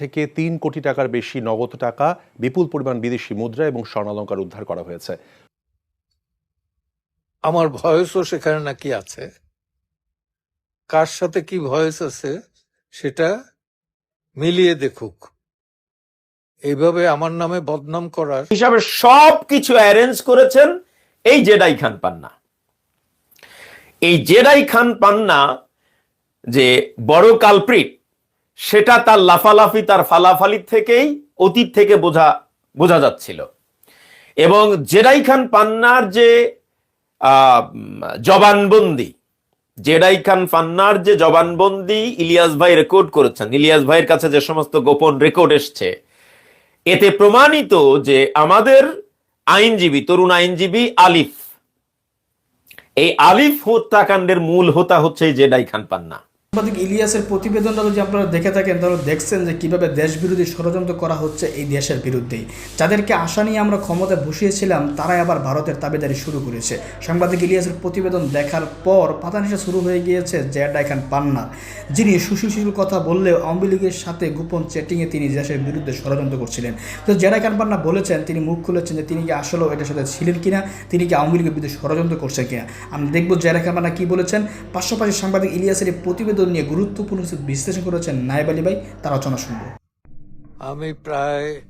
থেকে তিন কোটি টাকার বেশি নগদ টাকা বিপুল পরিমাণ বিদেশি মুদ্রা এবং স্বর্ণালঙ্কার উদ্ধার করা হয়েছে। আমার ভয়েসও সেখানে নাকি আছে। কার সাথে কি ভয়েস আছে সেটা মিলিয়ে দেখুক। এইভাবে আমার নামে বদনাম করার হিসাবে সব কিছু অ্যারেঞ্জ করেছেন এই জেডাই খান পান্না এই জেডাই খান পান্না যে বড় কালপ্রিট সেটা তার লাফালাফি, তার ফালাফালি থেকেই অতীত থেকে বোঝা বোঝা যাচ্ছিল। এবং জেডাই খান পান্নার যে জবানবন্দি, জেডাই খান পান্নার যে জবানবন্দি ইলিয়াস ভাই রেকর্ড করেছেন, ইলিয়াস ভাইয়ের কাছে যে সমস্ত গোপন রেকর্ড এসছে, এতে প্রমাণিত যে আমাদের আইনজীবী, তরুণ আইনজীবী আলিফ, এই আলিফ হত্যাকাণ্ডের মূল হোতা হচ্ছে জেডাই খান পান্না। সাংবাদিক ইলিয়াসের প্রতিবেদনটা যদি আপনারা দেখে থাকেন তাহলে দেখছেন যে কীভাবে দেশ বিরোধী ষড়যন্ত্র করা হচ্ছে এই দেশের বিরুদ্ধেই যাদেরকে আশা নিয়ে আমরা ক্ষমতায় বসিয়েছিলাম, তারাই আবার ভারতের তাবেদারি শুরু করেছে। সাংবাদিক ইলিয়াসের প্রতিবেদন দেখার পর পাতানিশা শুরু হয়ে গিয়েছে জেডাই খান পান্নার যিনি সুশীল কথা বললেও আওয়ামী লীগের সাথে গোপন চ্যাটিংয়ে তিনি দেশের বিরুদ্ধে ষড়যন্ত্র করছিলেন। তো জেডাই খান পান্না বলেছেন, তিনি মুখ খুলেছেন যে তিনি কি আসলেও এটার সাথে ছিলেন কিনা, তিনি কি আওয়ামী লীগের বিরুদ্ধে ষড়যন্ত্র করছেন কিনা। আমি দেখব জেডাই খান পান্না কি বলেছেন। পাশাপাশি সাংবাদিক ইলিয়াসের প্রতিবেদন নিয়ে গুরুত্বপূর্ণ কিছু বিশ্লেষণ করেছেন নায়েব আলী ভাই, তার আলোচনা শুনব। আমি প্রায়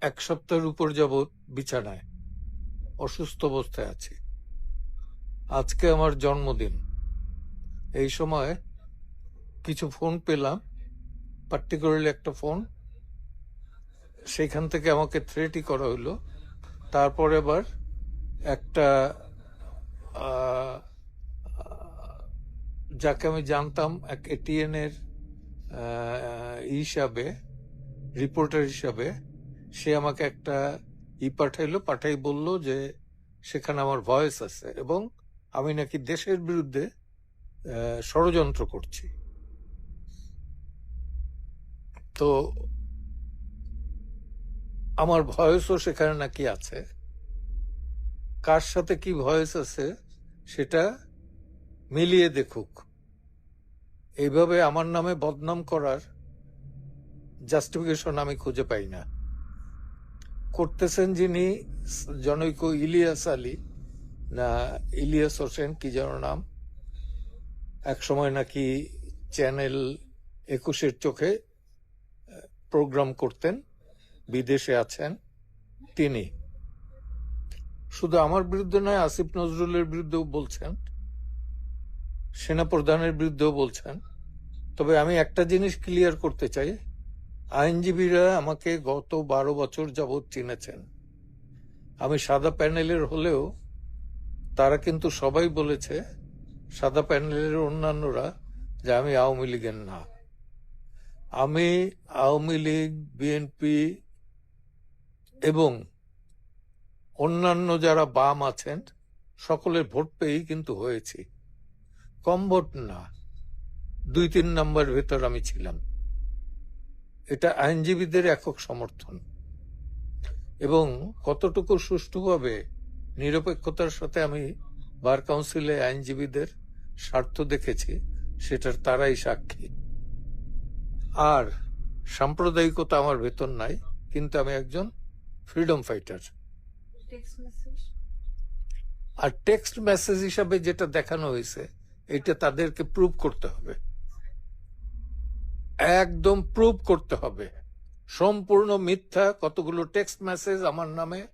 এক সপ্তাহের উপর যাবৎ বিছানায় অসুস্থ অবস্থায় আছি। আজকে আমার জন্মদিন। এই সময় কিছু ফোন পেলাম পার্টিকুলারলি একটা ফোন। সেখান থেকে আমাকে থ্রেটই করা হলো। তারপরে আবার একটা যাকে আমি জানতাম এক এটিএন এর হিসাবে রিপোর্টার হিসাবে, সে আমাকে একটা ই পাঠাইলো, পাঠাই বলল যে সেখানে আমার ভয়েস আছে এবং আমি নাকি দেশের বিরুদ্ধে ষড়যন্ত্র করছি। তো আমার ভয়েসও সেখানে নাকি আছে। কার সাথে কি ভয়েস আছে সেটা মিলিয়ে দেখুক। এইভাবে আমার নামে বদনাম করার জাস্টিফিকেশন আমি খুঁজে পাই না। করতেছেন যিনি জনৈক ইলিয়াস আলী, না ইলিয়াস হোসেন কি যেন নাম এক সময় নাকি চ্যানেল একুশের চোখে প্রোগ্রাম করতেন, বিদেশে আছেন তিনি। শুধু আমার বিরুদ্ধে নয়, আসিফ নজরুলের বিরুদ্ধেও বলছেন। সেনাপ্রধানের বিরুদ্ধেও বলছেন, তবে আমি একটা জিনিস ক্লিয়ার করতে চাই। আইনজীবীরা আমাকে গত বারো বছর যাবৎ চিনেছেন। আমি সাদা প্যানেলের হলেও তারা কিন্তু সবাই বলেছে, সাদা প্যানেলের অন্যান্যরা যে আমি আওয়ামী লীগের না। আমি আওয়ামী লীগ, বিএনপি এবং অন্যান্য যারা বাম আছেন, সকলের ভোট পেয়েই কিন্তু হয়েছি। কম ভোট না। দুই তিন নম্বর ভেতর আমি ছিলাম। এটা আইনজীবীদের একক সমর্থন। এবং কতটুকু সুষ্ঠুভাবে নিরপেক্ষতার সাথে আমি বার কাউন্সিলে আইনজীবীদের স্বার্থ দেখেছি সেটার তারাই সাক্ষী। আর সাম্প্রদায়িকতা আমার ভেতর নাই কিন্তু আমি একজন ফ্রিডম ফাইটার। আর টেক্সট মেসেজ হিসাবে যেটা দেখানো হয়েছে এটা তাদেরকে প্রুভ করতে হবে। একদম প্রুভ করতে হবে। সম্পূর্ণ মিথ্যা কতগুলো টেক্সট মেসেজ আমার নামে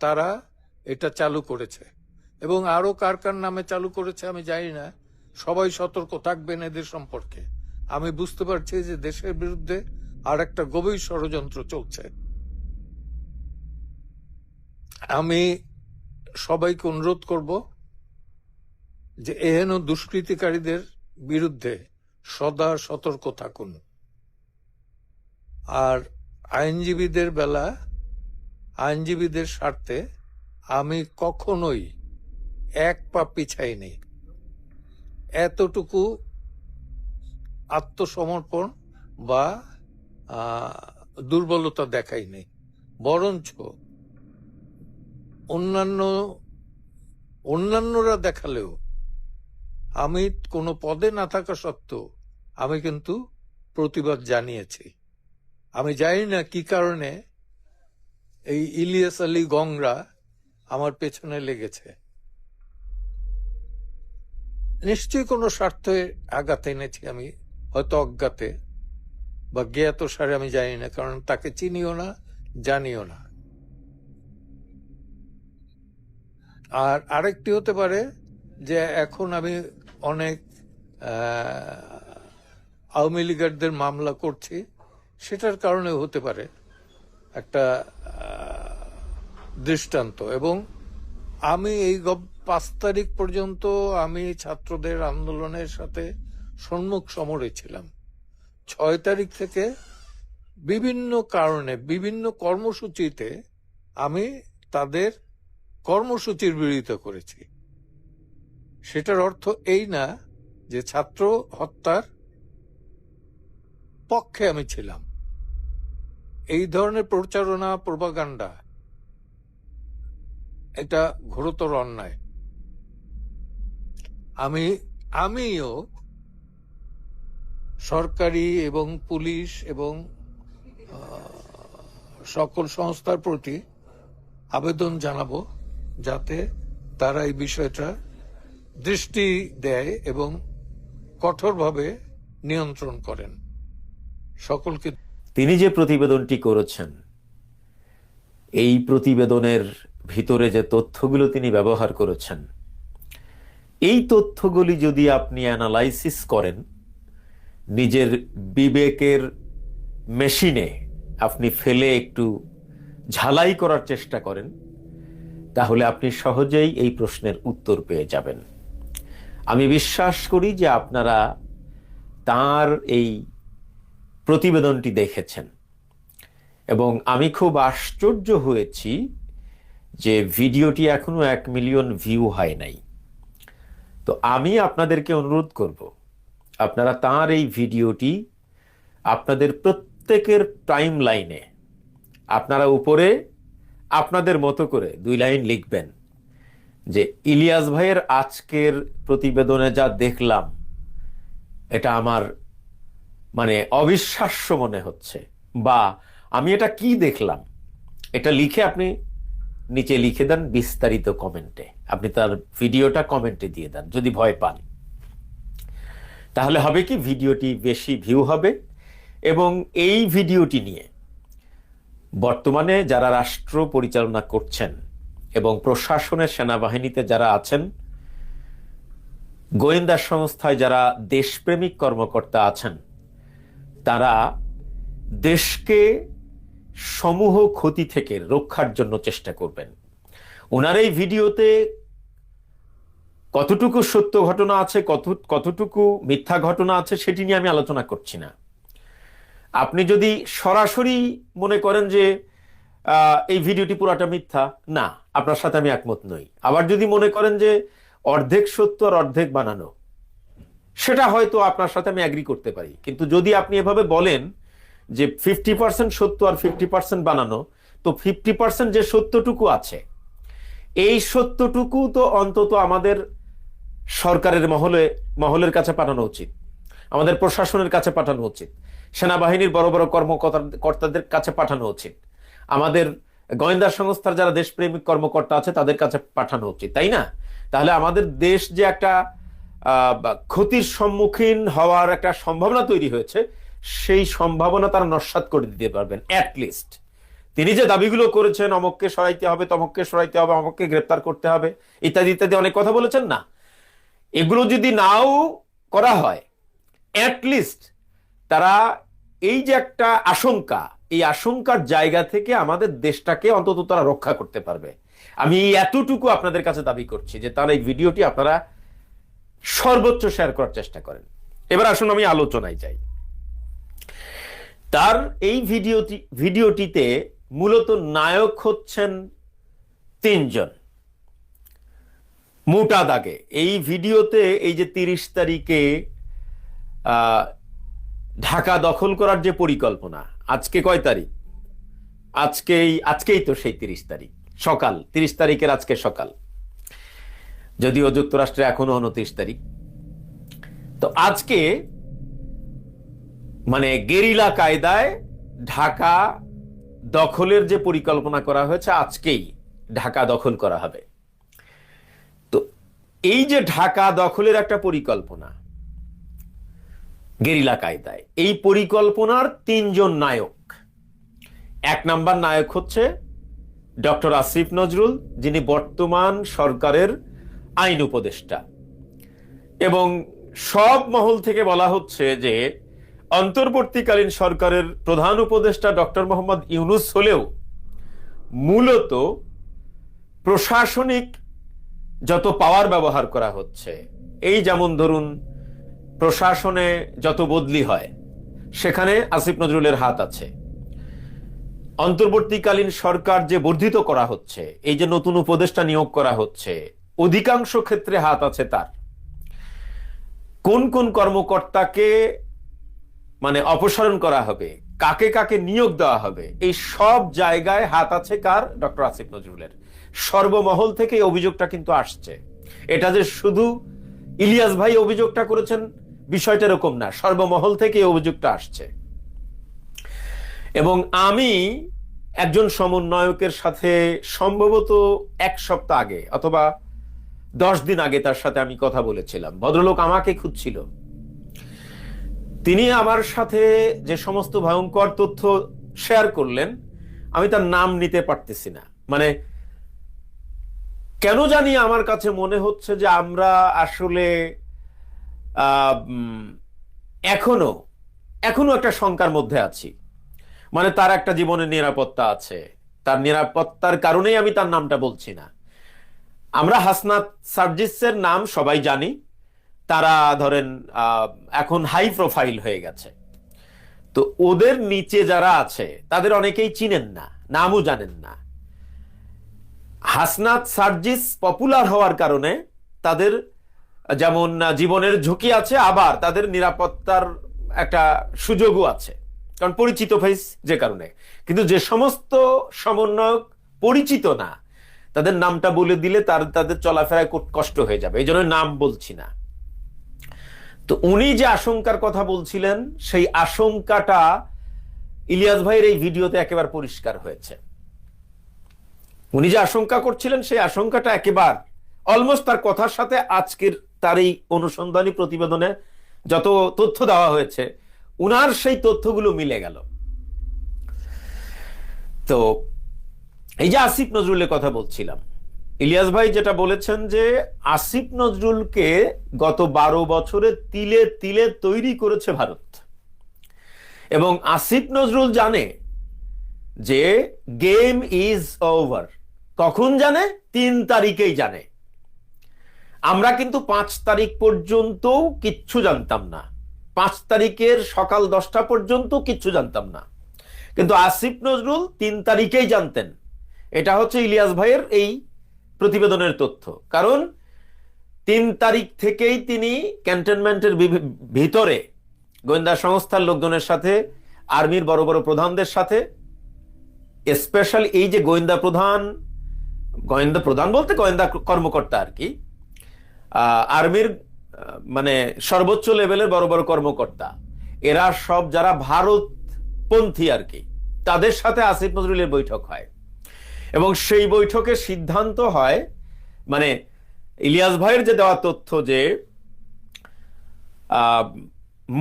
তারা এটা চালু করেছে। এবং আরও কার কার নামে চালু করেছে আমি জানি না। সবাই সতর্ক থাকবেন এদের সম্পর্কে। আমি বুঝতে পারছি যে দেশের বিরুদ্ধে আর একটা গভীর ষড়যন্ত্র চলছে। আমি সবাইকে অনুরোধ করব যে এহেন দুষ্কৃতিকারীদের বিরুদ্ধে সদা সতর্ক থাকুন। আর আইনজীবীদের বেলা আইনজীবীদের স্বার্থে আমি কখনোই এক পা পিছাইনি এতটুকু আত্মসমর্পণ বা দুর্বলতা দেখাইনি বরঞ্চ অন্যান্য, অন্যান্যরা দেখালেও আমি কোনো পদে না থাকা সত্ত্বেও আমি কিন্তু প্রতিবাদ জানিয়েছি। আমি জানি না কি কারণে এই ইলিয়াস আলী গংরা আমার পেছনে লেগেছে। নিশ্চয়ই কোনো স্বার্থে আঘাত এনেছি আমি, হয়তো অজ্ঞাতে, বা জ্ঞাত সারে আমি জানি না, কারণ তাকে চিনিও না, জানিও না। আর আরেকটি হতে পারে যে এখন আমি অনেক আওয়ামী লীগারদের মামলা করছি। সেটার কারণে হতে পারে একটা দৃষ্টান্ত। এবং আমি এই পাঁচ তারিখ পর্যন্ত আমি ছাত্রদের আন্দোলনের সাথে সম্মুখ সমরে ছিলাম। ছয় তারিখ থেকে বিভিন্ন কারণে, বিভিন্ন কর্মসূচিতে আমি তাদের কর্মসূচির বিরোধিতা করেছি। সেটার অর্থ এই না যে ছাত্র হত্যার পক্ষে আমি ছিলাম। এই ধরনের প্রচারণা, প্রপাগান্ডা, এটা ঘোরতর অন্যায়। আমি, আমিও সরকারি এবং পুলিশ এবং সকল সংস্থার প্রতি আবেদন জানাব যাতে তারা এই বিষয়টা দৃষ্টি দেয় এবং কঠোরভাবে নিয়ন্ত্রণ করেন। সকলকে তিনি যে প্রতিবেদনটি করেছেন, এই প্রতিবেদনের ভিতরে যে তথ্যগুলো তিনি ব্যবহার করেছেন, এই তথ্যগুলি যদি আপনি অ্যানালাইসিস করেন, নিজের বিবেকের মেশিনে আপনি ফেলে একটু ঝালাই করার চেষ্টা করেন, তাহলে আপনি সহজেই এই প্রশ্নের উত্তর পেয়ে যাবেন। আমি বিশ্বাস করি যে আপনারা তার এই প্রতিবেদনটি দেখেছেন। এবং আমি খুব আশ্চর্য হয়েছি যে ভিডিওটি এখনও এক মিলিয়ন ভিউ হয় নাই। তো আমি আপনাদেরকে অনুরোধ করব, আপনারা তার এই ভিডিওটি আপনাদের প্রত্যেকের টাইম লাইনে আপনারা উপরে আপনাদের মতো করে দুই লাইন লিখবেন। যে ইলিয়াস ভাইয়ের আজকের প্রতিবেদনে যা দেখলাম, এটা আমার মানে অবিশ্বাস্য মনে হচ্ছে। বা আমি এটা কি দেখলাম? এটা লিখে আপনি নিচে লিখে দেন বিস্তারিত কমেন্টে। আপনি তার ভিডিওটা কমেন্টে দিয়ে দেন, যদি ভয় পান। তাহলে হবে কি, ভিডিওটি বেশি ভিউ হবে এবং এই ভিডিওটি নিয়ে বর্তমানে যারা রাষ্ট্র পরিচালনা করছেন এবং প্রশাসনের সেনাবাহিনীতে যারা আছেন, গোয়েন্দা সংস্থায় যারা দেশপ্রেমিক কর্মকর্তা আছেন, তারা দেশকে সমূহ ক্ষতি থেকে রক্ষার জন্য চেষ্টা করবেন। ওনার এই ভিডিওতে কতটুকু সত্য ঘটনা আছে, কত, কতটুকু মিথ্যা ঘটনা আছে সেটি নিয়ে আমি আলোচনা করছি না। আপনি যদি সরাসরি মনে করেন যে এই ভিডিওটি পুরাটা মিথ্যা? না, আপনার সাথে আমি একমত নই। আবার যদি মনে করেন যে অর্ধেক সত্য আর অর্ধেক বানানো, সেটা হয়তো আপনার সাথে আমি অ্যাগ্রি করতে পারি। কিন্তু যদি আপনি এভাবে বলেন যে ফিফটি পার্সেন্ট সত্য আর ফিফটি পার্সেন্ট বানানো, তো ফিফটি পার্সেন্ট যে সত্যটুকু আছে, এই সত্যটুকু তো অন্তত আমাদের সরকারের মহলে, মহলের কাছে পাঠানো উচিত। আমাদের প্রশাসনের কাছে পাঠানো উচিত। সেনাবাহিনীর বড় বড় কর্মকর্তা কর্তাদের কাছে পাঠানো উচিত। আমাদের গোয়েন্দা সংস্থার যারা দেশপ্রেমিক কর্মকর্তা আছে, তাদের কাছে পাঠানো উচিত, তাই না? তাহলে আমাদের দেশ যে একটা ক্ষতির সম্মুখীন হওয়ার একটা সম্ভাবনা তৈরি হয়েছে, সেই সম্ভাবনা তারা নস্বাত করে দিতে পারবেন অ্যাটলিস্ট তিনি যে দাবিগুলো করেছেন, অমককে সরাইতে হবে, তমককে সরাইতে হবে, অমককে গ্রেপ্তার করতে হবে, ইত্যাদি ইত্যাদি অনেক কথা বলেছেন না? এগুলো যদি নাও করা হয় অ্যাটলিস্ট তারা এই যে একটা আশঙ্কা এই আশঙ্কার জায়গা থেকে আমাদের দেশটাকে অন্তত তারা রক্ষা করতে পারবে। আমি এতটুকু আপনাদের কাছে দাবি করছি যে তার এই ভিডিওটি আপনারা সর্বোচ্চ শেয়ার করার চেষ্টা করেন। এবার আসুন আমি আলোচনায় যাই। তার এই ভিডিওটি, ভিডিওটিতে মূলত নায়ক হচ্ছেন তিনজন। মোটা দাগে। এই ভিডিওতে এই যে তিরিশ তারিখে ঢাকা দখল করার যে পরিকল্পনা আজকে কয় তারিখ? আজকেই আজকেই তো সেই তিরিশ তারিখ। সকাল, তিরিশ তারিখের আজকে সকাল। যদিও যুক্তরাষ্ট্রে এখনও উনত্রিশ তারিখ। তো আজকে মানে গেরিলা কায়দায় ঢাকা দখলের যে পরিকল্পনা করা হয়েছে, আজকেই ঢাকা দখল করা হবে। তো এই যে ঢাকা দখলের একটা পরিকল্পনা গেরিলা কায়দায়। এই পরিকল্পনার তিনজন নায়ক। এক নাম্বার নায়ক হচ্ছে ডক্টর আসিফ নজরুল, যিনি বর্তমান সরকারের আইন উপদেষ্টা। এবং সব মহল থেকে বলা হচ্ছে যে, অন্তর্বর্তীকালীন সরকারের প্রধান উপদেষ্টা ডক্টর মোহাম্মদ ইউনুস হলেও মূলত প্রশাসনিক যত পাওয়ার ব্যবহার করা হচ্ছে, এই যেমন ধরুন প্রশাসনে যত বদলি হয়, সেখানে আসিফ নজরুলের হাত আছে। অন্তর্বর্তীকালীন সরকার যে বর্ধিত করা হচ্ছে, এই যে নতুন উপদেষ্টা নিয়োগ করা হচ্ছে, অধিকাংশ ক্ষেত্রে হাত আছে তার। কোন কোন কর্মকর্তাকে মানে অপসারণ করা হবে, কাকে কাকে নিয়োগ দেওয়া হবে, এই সব জায়গায় হাত আছে কার? ডক্টর আসিফ নজরুলের। সর্বমহল থেকে অভিযোগটা কিন্তু আসছে। এটা যে শুধু ইলিয়াস ভাই অভিযোগটা করেছেন বিষয়টা এরকম না, সর্বমহল থেকে অভিযোগটা আসছে। এবং আমি একজন সমন্বয়কের সাথে সম্ভবত এক সপ্তাহ আগে অথবা দশ দিন আগে তার সাথে আমি কথা বলেছিলাম। ভদ্রলোক আমাকে খুঁজছিল। তিনি আমার সাথে যে সমস্ত ভয়ঙ্কর তথ্য শেয়ার করলেন, আমি তার নাম নিতে পারতেছি না। মানে কেন জানি আমার কাছে মনে হচ্ছে যে আমরা আসলে এখনও এখনও একটা শঙ্কার মধ্যে আছি। মানে তার একটা জীবনের নিরাপত্তা আছে। তার নিরাপত্তার কারণেই আমি তার নামটা বলছি না। আমরা হাসনাত সার্জিসের নাম সবাই জানি। তারা ধরেন এখন হাই প্রোফাইল হয়ে গেছে। তো ওদের নিচে যারা আছে, তাদের অনেকেই চিনেন না, নামও জানেন না। হাসনাত সার্জিস পপুলার হওয়ার কারণে তাদের যেমন জীবনের ঝুঁকি আছে, আবার তাদের নিরাপত্তার একটা সুযোগও আছে। কারণ পরিচিত ফেস যে কারণে। কিন্তু যে সমস্ত সমন্বয়ক পরিচিত না, তাদের নামটা বলে দিলে তার, তাদের চলাফেরায় কষ্ট হয়ে যাবে। এই জন্য নাম বলছি না। তো উনি যে আশঙ্কার কথা বলছিলেন, সেই আশঙ্কাটা ইলিয়াস ভাইয়ের এই ভিডিওতে একেবারে পরিষ্কার হয়েছে। উনি যে আশঙ্কা করছিলেন, সেই আশঙ্কাটা একেবারে অলমোস্ট তার কথার সাথে আজকের তার এই অনুসন্ধানী প্রতিবেদনে যত তথ্য দেওয়া হয়েছে, উনার সেই তথ্যগুলো মিলে গেল। তো এই যে আসিফ নজরুলের কথা বলছিলাম, ইলিয়াস ভাই যেটা বলেছেন যে আসিফ নজরুলকে গত বারো বছরে তিলে তিলে তৈরি করেছে ভারত। এবং আসিফ নজরুল জানে যে গেম ইজ ওভার। কখন জানে? তিন তারিখেই জানে। আমরা কিন্তু পাঁচ তারিখ পর্যন্ত কিচ্ছু জানতাম না। পাঁচ তারিখের সকাল দশটা পর্যন্ত কিচ্ছু জানতাম না। কিন্তু আসিফ নজরুল তিন তারিখেই জানতেন। এটা হচ্ছে ইলিয়াস ভাইয়ের এই প্রতিবেদনের তথ্য। কারণ তিন তারিখ থেকেই তিনি ক্যান্টনমেন্টের ভিতরে গোয়েন্দা সংস্থার লোকজনের সাথে, আর্মির বড় বড় প্রধানদের সাথে, স্পেশাল এই যে গোয়েন্দা প্রধান গোয়েন্দা প্রধান বলতে গোয়েন্দা কর্মকর্তা আর কি আর্মির মানে সর্বোচ্চ লেভেলের বড় বড় কর্মকর্তা। এরা সব যারা ভারতপন্থী আর কি, তাদের সাথে আসিফ নজরুলের বৈঠক হয়। এবং সেই বৈঠকে সিদ্ধান্ত হয় মানে ইলিয়াস ভাইয়ের যে দেওয়া তথ্য যে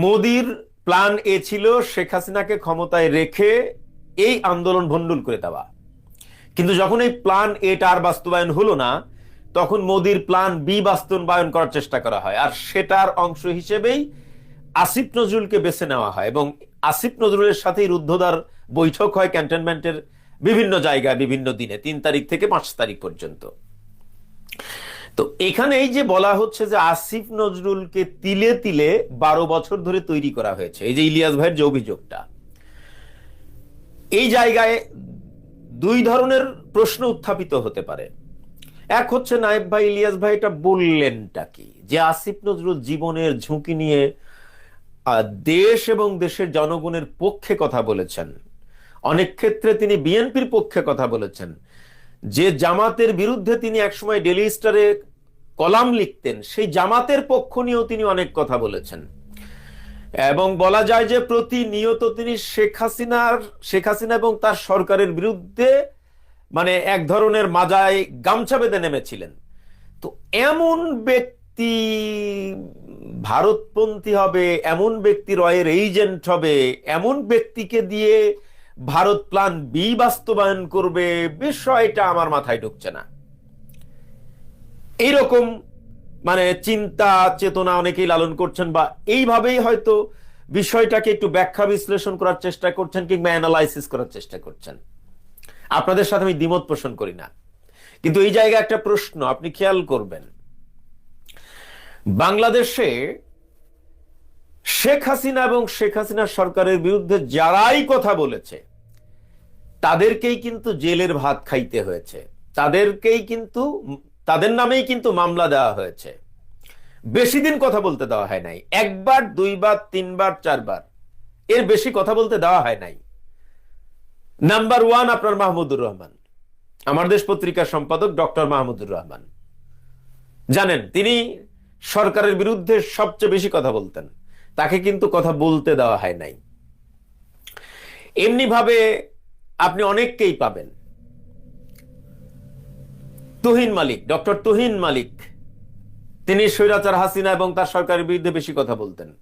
মোদির প্ল্যান এ ছিল শেখ হাসিনাকে ক্ষমতায় রেখে এই আন্দোলন ভণ্ডুল করে দেওয়া। কিন্তু যখন এই প্ল্যান এটা আর বাস্তবায়ন হলো না তখন মোদির প্ল্যান বি বাস্তবায়ন করার চেষ্টা করা হয়। আর সেটার অংশ হিসেবেই আসিফ নজরুলকে বেছে নেওয়া হয় এবং আসিফ নজরুলের সাথেই রুদ্ধদ্বার বৈঠক হয় ক্যান্টনমেন্টের বিভিন্ন জায়গায় বিভিন্ন দিনে, তিন তারিখ থেকে পাঁচ তারিখ পর্যন্ত। তো এখানে এই যে বলা হচ্ছে যে আসিফ নজরুলকে তিলে তিলে বারো বছর ধরে তৈরি করা হয়েছে, এই যে ইলিয়াস ভাইয়ের যে অভিযোগটা। এই জায়গায় দুই ধরনের প্রশ্ন উত্থাপিত হতে পারে। এক হচ্ছে নায়েব ভাই, ইলিয়াস ভাই, এটা বললেনটা কি? যে আসিফ নজরুল জীবনের ঝুঁকি নিয়ে দেশ এবং দেশের জনগণের পক্ষে কথা বলেছেন। অনেক ক্ষেত্রে তিনি বিএনপির পক্ষে কথা বলেছেন। যে জামাতের বিরুদ্ধে তিনি একসময় ডেলি স্টারে কলাম লিখতেন, সেই জামাতের পক্ষ নিয়েও তিনি অনেক কথা বলেছেন। এবং বলা যায় যে প্রতিনিয়ত তিনি শেখ হাসিনার, শেখ হাসিনা এবং তার সরকারের বিরুদ্ধে মানে এক ধরনের মাজায় গামছা বেঁধে নেমেছিলেন। তো এমন ব্যক্তি ভারতপন্থী হবে, এমন ব্যক্তি রয়ের এজেন্ট হবে, এমন ব্যক্তিকে দিয়ে ভারত প্ল্যান বি বাস্তবায়ন করবে, বিষয়টা আমার মাথায় ঢুকছে না। এইরকম মানে চিন্তা, চেতনা অনেকেই লালন করছেন বা এইভাবেই হয়তো বিষয়টাকে একটু ব্যাখ্যা বিশ্লেষণ করার চেষ্টা করছেন কিংবা অ্যানালাইসিস করার চেষ্টা করছেন। আপনাদের সাথে আমি দ্বিমত পোষণ করি না। কিন্তু এই জায়গায় একটা প্রশ্ন, আপনি খেয়াল করবেন। বাংলাদেশে শেখ হাসিনা এবং শেখ হাসিনা সরকারের বিরুদ্ধে যারাই কথা বলেছে, তাদেরকেই কিন্তু জেলের ভাত খাইতে হয়েছে। তাদেরকেই কিন্তু, তাদের নামেই কিন্তু মামলা দেওয়া হয়েছে। বেশি দিন কথা বলতে দেওয়া হয় নাই। একবার, দুইবার, তিনবার, চারবার। এর বেশি কথা বলতে দেওয়া হয় নাই। নাম্বার ওয়ান আপনার মাহমুদুর রহমান। আমার দেশ পত্রিকার সম্পাদক ডক্টর মাহমুদুর রহমান। জানেন, তিনি সরকারের বিরুদ্ধে সবচেয়ে বেশি কথা বলতেন। তাকে কিন্তু কথা বলতে দেওয়া হয় নাই। এমনি ভাবে আপনি অনেককেই পাবেন। তুহিন মালিক, ডক্টর তুহিন মালিক, তিনি স্বৈরাচার হাসিনা এবং তার সরকারের বিরুদ্ধে বেশি কথা বলতেন।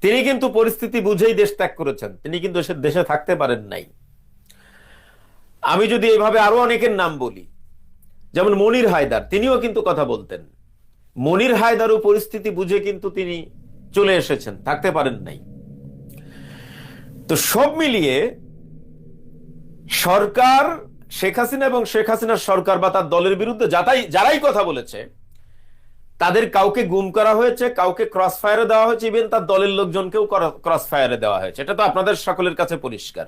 তিনি কিন্তু পরিস্থিতি বুঝেই দেশ ত্যাগ করেছেন। তিনি কিন্তু দেশে থাকতে পারেন নাই। আমি যদি এইভাবে আরও অনেকের নাম বলি, যেমন মনির হায়দার, তিনিও কিন্তু কথা বলতেন। মনির হায়দারও পরিস্থিতি বুঝে কিন্তু তিনি চলে এসেছেন, থাকতে পারেন নাই। তো সব মিলিয়ে সরকার, শেখ হাসিনা এবং শেখ হাসিনার সরকার বা তার দলের বিরুদ্ধে যাতাই যারাই কথা বলেছে, তাদের কাউকে গুম করা হয়েছে, কাউকে ক্রস ফায়ারে দেওয়া হয়েছে ইভেন তার দলের লোকজনকেও ক্রস ফায়ারে দেওয়া হয়েছে। এটা তো আপনাদের সকলের কাছে পরিষ্কার।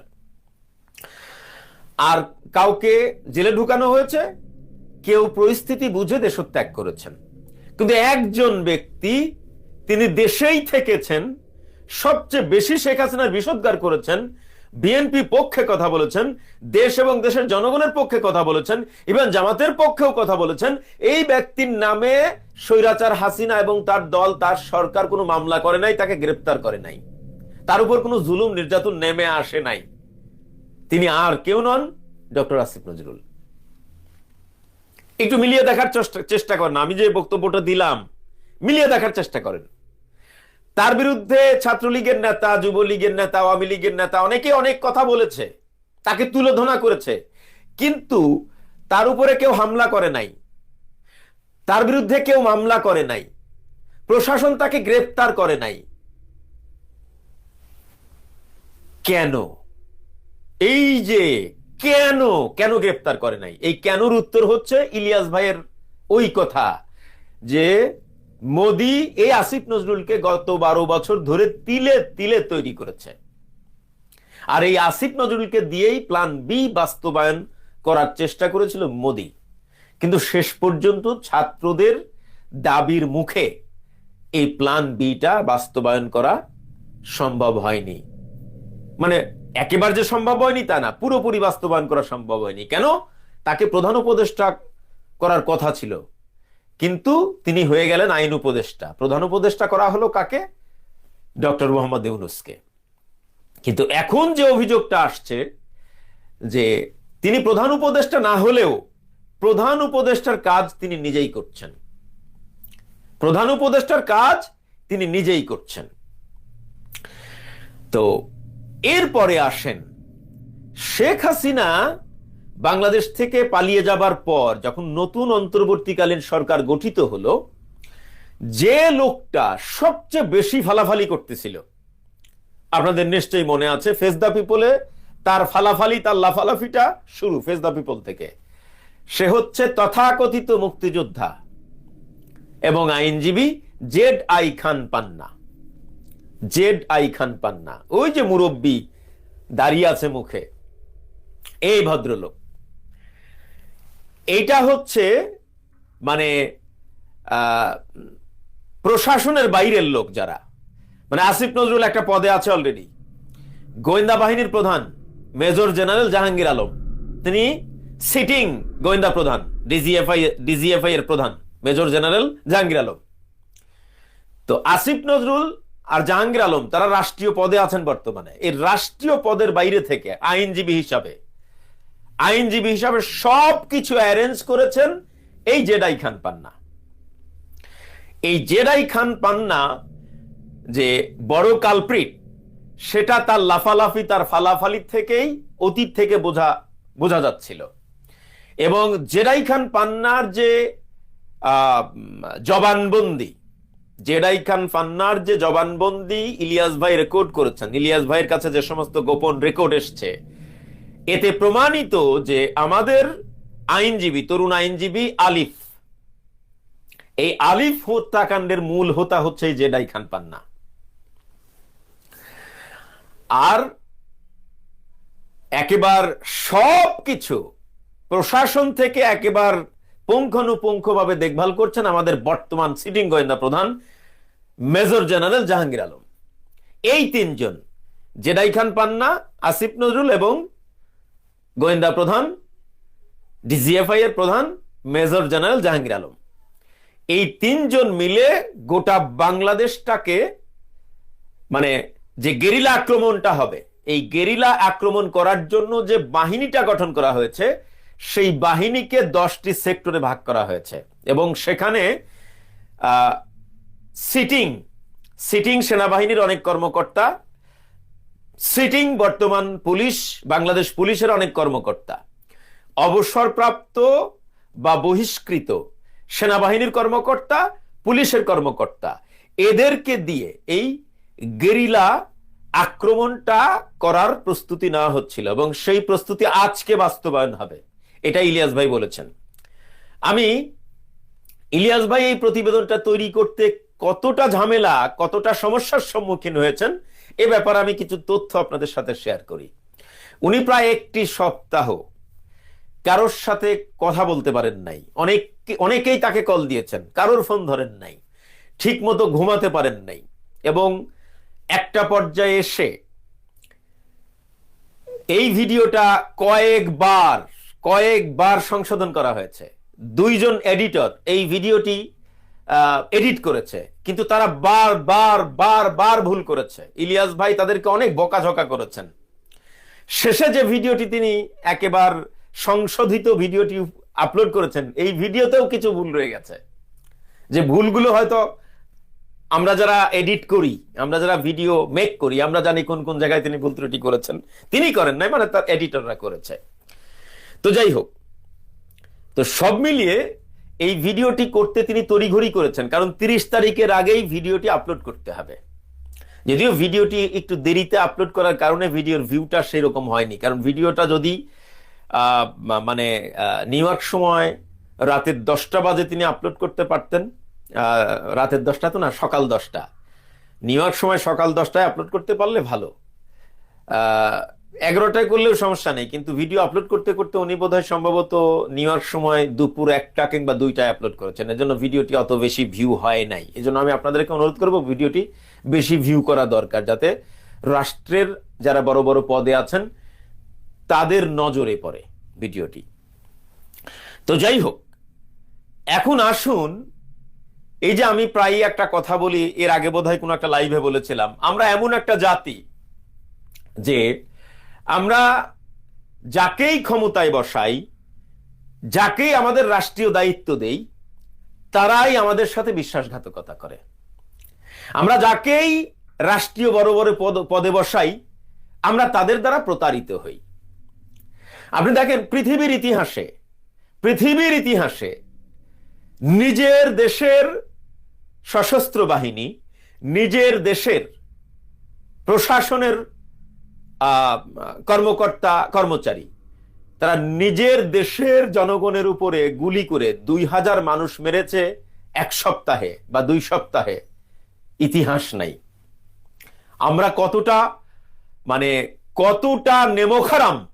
আর কাউকে জেলে ঢুকানো হয়েছে? কেউ পরিস্থিতি বুঝে দেশত্যাগ করেছেন। কিন্তু একজন ব্যক্তি, তিনি দেশেই থেকেছেন, সবচেয়ে বেশি শেখ হাসিনার বিষোদ্গার করেছেন, বিএনপি পক্ষে কথা বলেছেন, দেশ এবং দেশের জনগণের পক্ষে কথা বলেছেন, ইভেন জামাতের পক্ষেও কথা বলেছেন। এই ব্যক্তির নামে স্বৈরাচার হাসিনা এবং তার দল, তার সরকার কোনো মামলা করে নাই, তাকে গ্রেপ্তার করে নাই। তার উপর কোনো জুলুম, নির্যাতন নেমে আসে নাই। তিনি আর কেউ নন ডক্টর আসিফ নজরুল। একটু মিলিয়ে দেখার চেষ্টা- করেন আমি যে বক্তব্যটা দিলাম, মিলিয়ে দেখার চেষ্টা করেন। তার বিরুদ্ধে ছাত্রলীগের নেতা, যুবলীগের নেতা, আওয়ামী লীগের নেতা অনেকে অনেক কথা বলেছে, তাকে তুলোধনা করেছে, কিন্তু তার উপরে কেউ হামলা করে নাই, তার বিরুদ্ধে কেউ মামলা করে নাই, প্রশাসন তাকে গ্রেপ্তার করে নাই। কেন? এই যে কেন কেন গ্রেপ্তার করে নাই? এই কেনর উত্তর হচ্ছে ইলিয়াস ভাইয়ের ওই কথা যে মোদি এই আসিফ নজরুলকে গত বারো বছর ধরে তিলে তিলে তৈরি করেছে। আর এই আসিফ নজরুলকে দিয়েই প্ল্যান বি বাস্তবায়ন করার চেষ্টা করেছিল মোদি। কিন্তু শেষ পর্যন্ত ছাত্রদের দাবির মুখে এই প্ল্যান বিটা বাস্তবায়ন করা সম্ভব হয়নি। মানে একেবারে যে সম্ভব হয়নি তা না, পুরোপুরি বাস্তবায়ন করা সম্ভব হয়নি। কেন? তাকে প্রধান উপদেষ্টা করার কথা ছিল। কিন্তু তিনি হয়ে গেলেন আইন উপদেষ্টা। প্রধান উপদেষ্টা করা হলো কাকে? ডক্টর মোহাম্মদ ইউনুসকে। কিন্তু এখন যে অভিযোগটা আসছে যে তিনি প্রধান উপদেষ্টা না হলেও প্রধান উপদেষ্টার কাজ তিনি নিজেই করছেন। প্রধান উপদেষ্টার কাজ তিনি নিজেই করছেন। তো এরপরে আসেন। শেখ হাসিনা বাংলাদেশ থেকে পালিয়ে যাবার পর যখন নতুন অন্তর্বর্তীকালীন সরকার গঠিত হলো, যে লোকটা সবচেয়ে বেশি ফালাফালি করতেছিল, আপনাদের নিশ্চয়ই মনে আছে ফেস দ্য পিপলে তার ফালাফালি, তার লাফালাফিটা শুরু ফেস দ্য পিপল থেকে। সে হচ্ছে তথাকথিত মুক্তিযোদ্ধা এবং আইনজীবী Z I Khan Panna. Z I Khan Panna ওই যে মুরব্বী দাঁড়িয়ে আছে মুখে, এই ভদ্রলোক। এইটা হচ্ছে মানে প্রশাসনের বাইরের লোক যারা। মানে আসিফ নজরুল একটা পদে আছে অলরেডি গোয়েন্দা বাহিনীর প্রধান, মেজর জেনারেল জাহাঙ্গীর আলম। তিনি সিটিং গোয়েন্দা প্রধান ডিজিএফআই ডিজিএফআই এর প্রধান, মেজর জেনারেল জাহাঙ্গীর আলম। তো আসিফ নজরুল আর জাহাঙ্গীর আলম, তারা রাষ্ট্রীয় পদে আছেন বর্তমানে। এই রাষ্ট্রীয় পদের বাইরে থেকে আইনজীবী হিসাবে আইনজীবী হিসাবে সব কিছু অ্যারেঞ্জ করেছেন এই জেডাই খান পান্না। এই জেডাই খান পান্না যে বড় কালপ্রিট সেটা তার লাফালাফি, তার ফালাফালি থেকেই অতীত থেকে বোঝা বোঝা যাচ্ছিল। এবং জেডাই খান পান্নার যে জবানবন্দি জেডাই খান পান্নার যে জবানবন্দি ইলিয়াস ভাই রেকর্ড করেছেন, ইলিয়াস ভাইয়ের কাছে যে সমস্ত গোপন রেকর্ড এসছে, এতে প্রমাণিত যে আমাদের আইনজীবী, তরুণ আইনজীবী আলিফ, এই আলিফ হত্যাকাণ্ডের মূল হোতা হচ্ছে জেডাই খান পান্না আর একেবার সব কিছু প্রশাসন থেকে একেবার পুঙ্খানুপুঙ্খভাবে দেখভাল করছেন আমাদের বর্তমান সিটিং গোয়েন্দা প্রধান মেজর জেনারেল জাহাঙ্গীর আলম। এই তিনজন, জেডাই খান পান্না, আসিফ নজরুল এবং গোয়েন্দা প্রধান, ডিজিএফআই এর প্রধান মেজর জেনারেল জাহাঙ্গীর আলম। এই তিনজন মিলে গোটা বাংলাদেশটাকে মানে যে গেরিলা আক্রমণটা হবে, এই গেরিলা আক্রমণ করার জন্য যে বাহিনীটা গঠন করা হয়েছে সেই বাহিনীকে দশটি সেক্টরে ভাগ করা হয়েছে এবং সেখানে সিটিং সিটিং সেনাবাহিনীর অনেক কর্মকর্তা, সিটিং বর্তমান পুলিশ, বাংলাদেশ পুলিশের অনেক কর্মকর্তা। অবসরপ্রাপ্ত বা বহিষ্কৃত সেনাবাহিনীর কর্মকর্তা, পুলিশের কর্মকর্তা। এদেরকে দিয়ে এই গেরিলা আক্রমণটা করার প্রস্তুতি নেওয়া হচ্ছিল এবং সেই প্রস্তুতি আজকে বাস্তবায়ন হবে। এটা ইলিয়াস ভাই বলেছেন। আমি ইলিয়াস ভাই এই প্রতিবেদনটা তৈরি করতে কতটা ঝামেলা, কতটা সমস্যার সম্মুখীন হয়েছেন, এ ব্যাপারে আমি কিছু তথ্য আপনাদের সাথে শেয়ার করি। উনি প্রায় একটি সপ্তাহ কারোর সাথে কথা বলতে পারেন নাই। অনেক, অনেকেই তাকে কল দিয়েছেন, কারোর ফোন ধরেন নাই ঠিক মতো ঘুমাতে পারেন নাই এবং একটা পর্যায়ে এসে এই ভিডিওটা কয়েকবার কয়েকবার সংশোধন করা হয়েছে। দুইজন এডিটর এই ভিডিওটি এডিট করেছে, কিন্তু তারা বার বার বার বার ভুল করেছে। ইলিয়াস ভাই তাদেরকে অনেক বকাঝকা করেছেন। শেষে যে ভিডিওটি তিনি একেবার সংশোধিত ভিডিওটি আপলোড করেছেন, এই ভিডিওতেও কিছু ভুল রয়ে গেছে। যে ভুলগুলো হয়তো আমরা যারা এডিট করি, আমরা যারা ভিডিও মেক করি, আমরা জানি কোন কোন জায়গায় তিনি ভুল ত্রুটি করেছেন। তিনি করেন নাই মানে তার এডিটররা করেছে। তো যাই হোক, তো সব মিলিয়ে এই ভিডিওটি করতে তিনি তড়িঘড়ি করেছেন, কারণ তিরিশ তারিখের আগেই ভিডিওটি আপলোড করতে হবে। যদিও ভিডিওটি একটু দেরিতে আপলোড করার কারণে ভিডিওর ভিউটা সেরকম হয়নি, কারণ ভিডিওটা যদি মানে নিউ ইয়র্ক সময় রাতের দশটা বাজে তিনি আপলোড করতে পারতেন রাতের দশটা তো না, সকাল দশটা। নিউ ইয়র্ক সময় সকাল দশটায় আপলোড করতে পারলে ভালো। এগারোটায় করলেও সমস্যা নেই, কিন্তু ভিডিও আপলোড করতে করতে উনি বোধহয় সম্ভবত নিউ সময় দুপুর একটা কিংবা দুইটায় আপলোড করেছেন। এজন্য ভিডিওটি অত বেশি ভিউ হয় নাই। এজন্য আমি আপনাদেরকে অনুরোধ করব ভিডিওটি বেশি ভিউ করা দরকার, যাতে রাষ্ট্রের যারা বড় বড় পদে আছেন, তাদের নজরে পড়ে ভিডিওটি তো যাই হোক, এখন আসুন, এই যে আমি প্রায়ই একটা কথা বলি, এর আগে বোধহয় কোনো একটা লাইভে বলেছিলাম, আমরা এমন একটা জাতি যে আমরা যাকেই ক্ষমতায় বসাই, যাকেই আমাদের রাষ্ট্রীয় দায়িত্ব দেই, তারাই আমাদের সাথে বিশ্বাসঘাতকতা করে। আমরা যাকেই রাষ্ট্রীয় বড় বড় পদ, পদে বসাই, আমরা তাদের দ্বারা প্রতারিত হই। আপনি দেখেন, পৃথিবীর ইতিহাসে পৃথিবীর ইতিহাসে নিজের দেশের সশস্ত্র বাহিনী, নিজের দেশের প্রশাসনের কর্মকর্তা, কর্মচারী, তারা নিজের দেশের জনগণের উপরে গুলি করে দুই হাজার মানুষ মেরেছে এক সপ্তাহে বা দুই সপ্তাহে। ইতিহাস নাই। আমরা কতটা মানে কতটা নেমোখারাম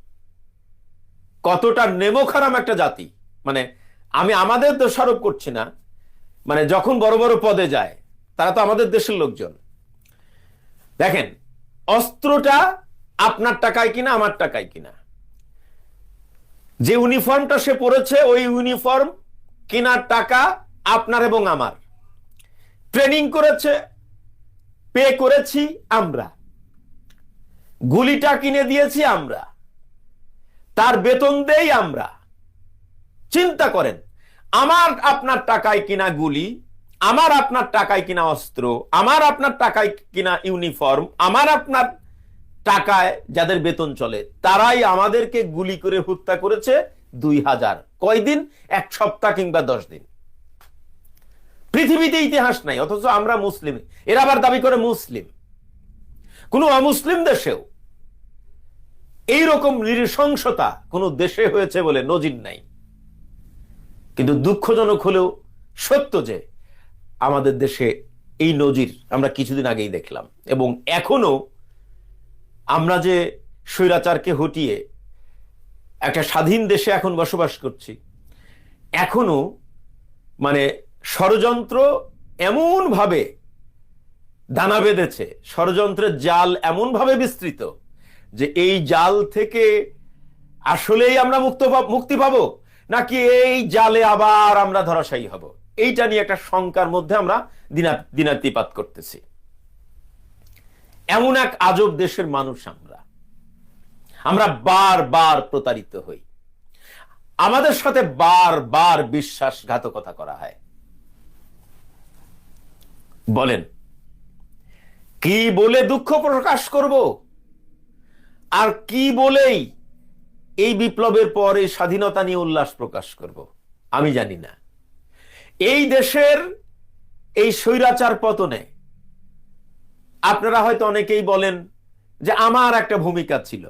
কতটা নেমোখারাম একটা জাতি। মানে আমি আমাদের দোষারোপ করছি না। মানে যখন বড় বড় পদে যায়, তারা তো আমাদের দেশের লোকজন। দেখেন, অস্ত্রটা আপনার টাকায় কিনা, আমার টাকায় কিনা। যে ইউনিফর্মটা সে পরেছে, ওই ইউনিফর্ম কেনার টাকা আপনার এবং আমার। ট্রেনিং করেছে, পে করেছি আমরা। গুলিটা কিনে দিয়েছি আমরা। তার বেতন দেই আমরা। চিন্তা করেন, আমার আপনার টাকায় কিনা গুলি, আমার আপনার টাকায় কিনা অস্ত্র, আমার আপনার টাকায় কিনা ইউনিফর্ম আমার আপনার টাকায় যাদের বেতন চলে, তারাই আমাদেরকে গুলি করে হত্যা করেছে দুই হাজার। কয়দিন? এক সপ্তাহ কিংবা দশ দিন। পৃথিবীতে ইতিহাস নাই, অথচ আমরা মুসলিম। এরা আবার দাবি করে মুসলিম। কোন অমুসলিম দেশেও এইরকম নৃশংসতা কোন দেশে হয়েছে বলে নজির নাই। কিন্তু দুঃখজনক হলেও সত্য যে আমাদের দেশে এই নজির আমরা কিছুদিন আগেই দেখলাম এবং এখনও আমরা যে স্বৈরাচারকে হটিয়ে একটা স্বাধীন দেশে এখন বসবাস করছি, এখনও মানে ষড়যন্ত্র এমনভাবে দানা বেঁধেছে, ষড়যন্ত্রের জাল এমনভাবে বিস্তৃত যে এই জাল থেকে আসলেই আমরা মুক্ত মুক্তি পাবো, নাকি এই জালে আবার আমরা ধরাশায়ী হব? এইটা নিয়ে একটা শঙ্কার মধ্যে আমরা দিনা দিনাতিপাত করতেছি। এমন এক আজব দেশের মানুষ আমরা। আমরা বারবার প্রতারিত হই। আমাদের সাথে বারবার বিশ্বাসঘাতকতা করা হয়। বলেন, কি বলে দুঃখ প্রকাশ করব? আর কি বলেই এই বিপ্লবের পর স্বাধীনতা নিয়ে উল্লাস প্রকাশ করব? আমি জানি না। এই দেশের এই স্বৈরাচার পতনে আপনারা হয়তো অনেকেই বলেন যে আমার একটা ভূমিকা ছিল।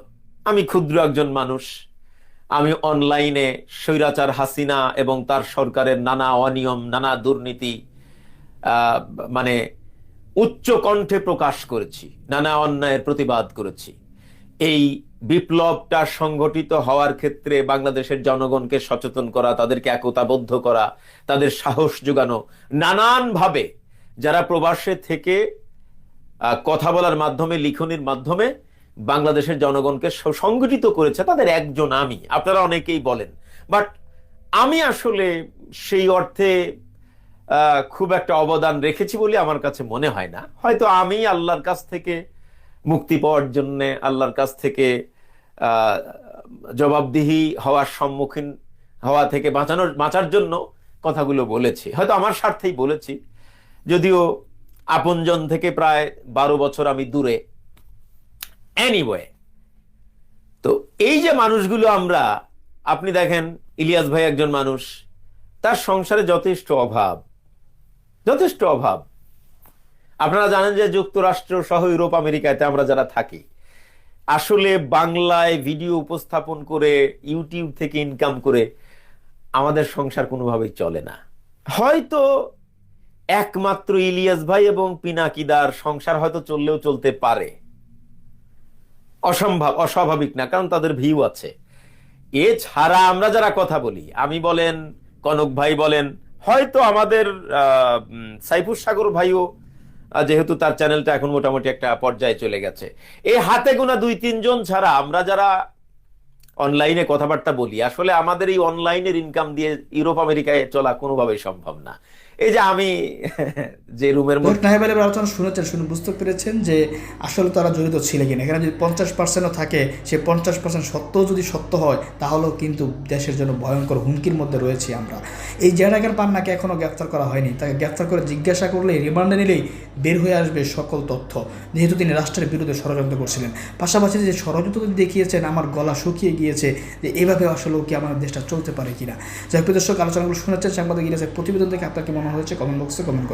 আমি ক্ষুদ্র একজন মানুষ। আমি অনলাইনে স্বৈরাচার হাসিনা এবং তার সরকারের নানা অনিয়ম, নানা দুর্নীতি মানে উচ্চ কণ্ঠে প্রকাশ করেছি, নানা অন্যায়ের প্রতিবাদ করেছি। এই বিপ্লবটা সংগঠিত হওয়ার ক্ষেত্রে বাংলাদেশের জনগণকে সচেতন করা, তাদেরকে একতাবদ্ধ করা, তাদের সাহস যোগানো, নানানভাবে যারা প্রবাসে থেকে কথা বলার মাধ্যমে, লিখনির মাধ্যমে বাংলাদেশের জনগণকে সংগঠিত করেছে তাদের একজন আমি। আপনারা অনেকেই বলেন। বাট আমি আসলে সেই অর্থে খুব একটা অবদান রেখেছি বলে আমার কাছে মনে হয় না। হয়তো আমি আল্লাহর কাছ থেকে মুক্তি পাওয়ার জন্য আল্লাহর কাছ থেকে জবাবদিহি হওয়ার সম্মুখীন হওয়া থেকে বাঁচানোর, বাঁচার জন্য কথাগুলো বলেছি। হয়তো আমার স্বার্থেই বলেছি। যদিও আপনজন থেকে প্রায় বারো বছর আমি দূরে। এনিওয়ে তো এই যে মানুষগুলো আমরা, আপনি দেখেন, ইলিয়াস ভাই একজন মানুষ, তার সংসারে যথেষ্ট অভাব। যথেষ্ট অভাব। আপনারা জানেন যে যুক্তরাষ্ট্র সহ ইউরোপ, আমেরিকাতে আমরা যারা থাকি, আসলে বাংলায় ভিডিও উপস্থাপন করে, ইউটিউব থেকে ইনকাম করে, আমাদের সংসার কোনোভাবেই চলে না। হয়তো একমাত্র ইলিয়াস ভাই এবং পিনাকিদার সংসার হয়তো চললেও চলতে পারে। অসম্ভব, অস্বাভাবিক না, কারণ তাদের ভিউ আছে। এছাড়া আমরা যারা কথা বলি, আমি বলেন, কনক ভাই বলেন, হয়তো আমাদের সাইফুর সাগর ভাইও যেহেতু তার চ্যানেলটা এখন মোটামুটি একটা পর্যায়ে চলে গেছে। এই হাতে গোনা দুই তিনজন ছাড়া আমরা যারা অনলাইনে কথাবার্তা বলি, আসলে আমাদের এই অনলাইনের ইনকাম দিয়ে ইউরোপ আমেরিকায় চলা কোনোভাবেই সম্ভব না। এই যে আমি যে রুমের মধ্যে নাহিব আলী আলোচনা শুনেছেন শুনে বুঝতে পেরেছেন যে আসলে তারা জড়িত ছিল কিনা। এখানে যদি পঞ্চাশ পার্সেন্টও থাকে সে পঞ্চাশ পার্সেন্ট সত্যও যদি সত্য হয় তাহলেও কিন্তু দেশের জন্য ভয়ঙ্কর হুমকির মধ্যে রয়েছি আমরা। এই জেডাকের পান্নাকে এখনও গ্রেপ্তার করা হয়নি। তাকে গ্রেপ্তার করে জিজ্ঞাসা করলেই রিমান্ডে নিলেই বের হয়ে আসবে সকল তথ্য। যেহেতু তিনি রাষ্ট্রের বিরুদ্ধে ষড়যন্ত্র করছিলেন। পাশাপাশি যে ষড়যন্ত্র দেখিয়েছেন আমার গলা শুকিয়ে গিয়েছে যে এভাবে আসলেও কি আমাদের দেশটা চলতে পারে কিনা। যাই হোক, দর্শক আলোচনাগুলো শুনেছেন সাংবাদিক প্রতিবেদন থেকে আপনার কি মনে হয়েছে? কমেন্ট বক্সে কমেন্ট